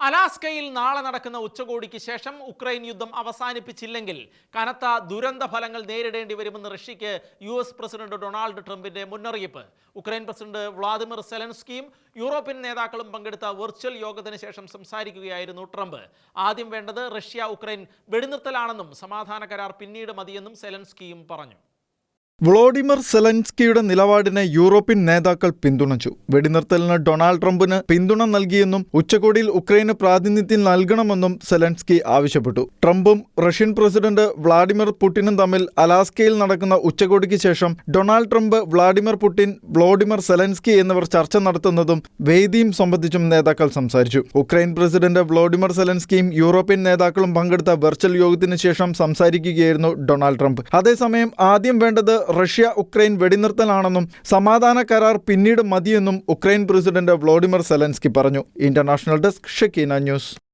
അലാസ്കയിൽ നാളെ നടക്കുന്ന ഉച്ചകോടിക്ക് ശേഷം ഉക്രൈൻ യുദ്ധം അവസാനിപ്പിച്ചില്ലെങ്കിൽ കനത്ത ദുരന്ത ഫലങ്ങൾ നേരിടേണ്ടി വരുമെന്ന് റഷ്യയ്ക്ക് യു എസ് പ്രസിഡന്റ് ഡൊണാൾഡ് ട്രംപിന്റെ മുന്നറിയിപ്പ്. ഉക്രൈൻ പ്രസിഡന്റ് വ്ളാദിമിർ സെലൻസ്കിയും യൂറോപ്യൻ നേതാക്കളും പങ്കെടുത്ത വെർച്വൽ യോഗത്തിന് ശേഷം സംസാരിക്കുകയായിരുന്നു ട്രംപ്. ആദ്യം വേണ്ടത് റഷ്യ ഉക്രൈൻ വെടിനിർത്തലാണെന്നും സമാധാന കരാർ പിന്നീട് മതിയെന്നും സെലൻസ്കിയും പറഞ്ഞു. വ്ളോഡിമിർ സെലൻസ്കിയുടെ നിലപാടിനെ യൂറോപ്യൻ നേതാക്കൾ പിന്തുണച്ചു. വെടിനിർത്തലിന് ഡൊണാൾഡ് ട്രംപിന് പിന്തുണ നൽകിയെന്നും ഉച്ചകോടിയിൽ ഉക്രൈന് പ്രാതിനിധ്യം നൽകണമെന്നും സെലൻസ്കി ആവശ്യപ്പെട്ടു. ട്രംപും റഷ്യൻ പ്രസിഡന്റ് വ്ളാഡിമിർ പുടിനും തമ്മിൽ അലാസ്കയിൽ നടക്കുന്ന ഉച്ചകോടിക്ക് ശേഷം Donald Trump Vladimir Putin Volodymyr Zelensky എന്നിവർ ചർച്ച നടത്തുന്നതും വേദിയും സംബന്ധിച്ചും നേതാക്കൾ സംസാരിച്ചു. ഉക്രൈൻ പ്രസിഡന്റ് വ്ളോഡിമിർ സെലൻസ്കിയും യൂറോപ്യൻ നേതാക്കളും പങ്കെടുത്ത വെർച്വൽ യോഗത്തിന് ശേഷം സംസാരിക്കുകയായിരുന്നു ഡൊണാൾഡ് ട്രംപ്. അതേസമയം ആദ്യം വേണ്ടത് റഷ്യ ഉക്രൈൻ വെടിനിർത്തലാണെന്നും സമാധാന കരാർ പിന്നീട് മതിയെന്നും ഉക്രൈൻ പ്രസിഡന്റ് വ്ളോഡിമിർ സെലൻസ്കി പറഞ്ഞു. International desk Shekinah news.